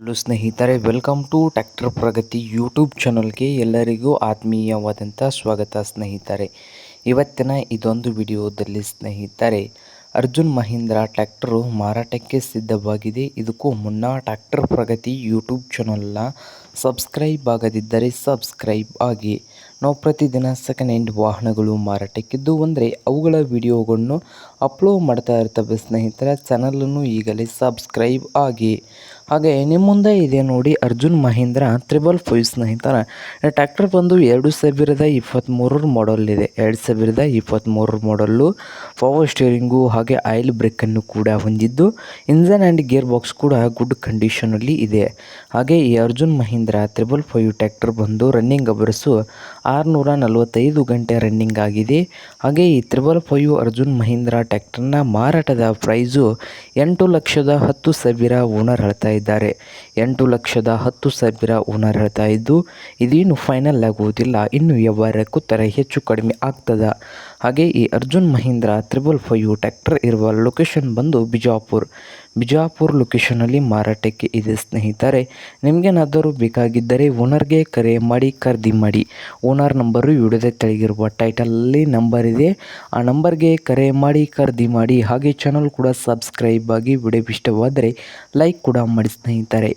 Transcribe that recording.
Hello ಸ್ನೇಹಿತರೆ welcome to tractor Pragati YouTube ಚಾನಲ್ಗೆ ಎಲ್ಲರಿಗೂ ಆತ್ಮೀಯವಾದಂಥ ಸ್ವಾಗತ ಸ್ನೇಹಿತರೆ. ಇವತ್ತಿನ ಇದೊಂದು ವಿಡಿಯೋದಲ್ಲಿ ಸ್ನೇಹಿತರೆ, ಅರ್ಜುನ್ ಮಹೀಂದ್ರ ಟ್ಯಾಕ್ಟರು ಮಾರಾಟಕ್ಕೆ ಸಿದ್ಧವಾಗಿದೆ. ಇದಕ್ಕೂ ಮುನ್ನ ಟ್ಯಾಕ್ಟರ್ ಪ್ರಗತಿ ಯೂಟ್ಯೂಬ್ ಚಾನಲ್ನ ಸಬ್ಸ್ಕ್ರೈಬ್ ಆಗದಿದ್ದರೆ ಸಬ್ಸ್ಕ್ರೈಬ್ ಆಗಿ. ನಾವು ಪ್ರತಿದಿನ ಸೆಕೆಂಡ್ ಹ್ಯಾಂಡ್ ವಾಹನಗಳು ಮಾರಾಟಕ್ಕಿದ್ದು ಅಂದರೆ ಅವುಗಳ ವಿಡಿಯೋಗಳನ್ನು ಅಪ್ಲೋಡ್ ಮಾಡ್ತಾ ಇರ್ತವೆ ಸ್ನೇಹಿತರ ಚಾನಲನ್ನು ಈಗಲೇ ಸಬ್ಸ್ಕ್ರೈಬ್ ಆಗಿ. ಹಾಗೆ ನಿಮ್ಮ ಮುಂದೆ ಇದೆ ನೋಡಿ ಅರ್ಜುನ್ ಮಹೀಂದ್ರ ತ್ರಿಬಲ್ ಫೈವ್ ಸ್ನೇಹಿತರ. ಟ್ರ್ಯಾಕ್ಟರ್ ಬಂದು ಎರಡು ಸಾವಿರದ ಇಪ್ಪತ್ತ್ಮೂರರ ಮಾಡಲ್ ಇದೆ. ಎರಡು ಸಾವಿರದ ಇಪ್ಪತ್ತ್ಮೂರರ ಮಾಡಲ್ಲು ಪವರ್ ಸ್ಟೇರಿಂಗು ಹಾಗೆ ಆಯಿಲ್ ಬ್ರೇಕನ್ನು ಕೂಡ ಹೊಂದಿದ್ದು ಇಂಜನ್ ಆ್ಯಂಡ್ ಗೇರ್ ಬಾಕ್ಸ್ ಕೂಡ ಗುಡ್ ಕಂಡೀಷನಲ್ಲಿ ಇದೆ. ಹಾಗೆ ಈ Arjun Mahindra triple five tractor ಬಂದು ರನ್ನಿಂಗ್ ಅವರ್ಸು ಆರುನೂರ ನಲವತ್ತೈದು ಗಂಟೆ ರನ್ನಿಂಗ್ ಆಗಿದೆ. ಹಾಗೆ ಈ ತ್ರಿಬಲ್ ಫೈವ್ ಅರ್ಜುನ್ ಮಹೀಂದ್ರ ಟ್ಯಾಕ್ಟರ್ನ ಮಾರಾಟದ ಪ್ರೈಸು ಎಂಟು ಲಕ್ಷದ ಹತ್ತು ಸಾವಿರ ಓನರ್ ಹೇಳ್ತಾ ಇದ್ದಾರೆ. ಎಂಟು ಲಕ್ಷದ ಹತ್ತು ಸಾವಿರ ಓನರ್ ಹೇಳ್ತಾ ಇದ್ದು, ಇದೇನು ಫೈನಲ್ ಆಗುವುದಿಲ್ಲ, ಇನ್ನು ವ್ಯವಹಾರಕ್ಕೂ ತರ ಹೆಚ್ಚು ಕಡಿಮೆ ಆಗ್ತದ. ಹಾಗೆ ಈ Arjun Mahindra triple five tractor ಇರುವ ಲೊಕೇಶನ್ ಬಂದು ಬಿಜಾಪುರ್. ಬಿಜಾಪುರ್ ಲೊಕೇಶನಲ್ಲಿ ಮಾರಾಟಕ್ಕೆ ಇದೆ ಸ್ನೇಹಿತರೆ, ನಿಮಗೇನಾದರೂ ಬೇಕಾಗಿದ್ದರೆ ಓನರ್ಗೆ ಕರೆ ಮಾಡಿ, ಖರೀದಿ ಮಾಡಿ. ಓನರ್ ನಂಬರು ವಿಡಿಯೋದ ತೆಳಗಿರುವ ಟೈಟಲಲ್ಲಿ ನಂಬರ್ ಇದೆ. ಆ ನಂಬರ್ಗೆ ಕರೆ ಮಾಡಿ, ಖರೀದಿ ಮಾಡಿ, ಹಾಗೆ ಚಾನಲ್ ಕೂಡ ಸಬ್ಸ್ಕ್ರೈಬ್ ಆಗಿ ವಿಡಿಯೋ ಇಷ್ಟವಾದರೆ ಲೈಕ್ ಕೂಡ ಮಾಡಿ ಸ್ನೇಹಿತರೆ.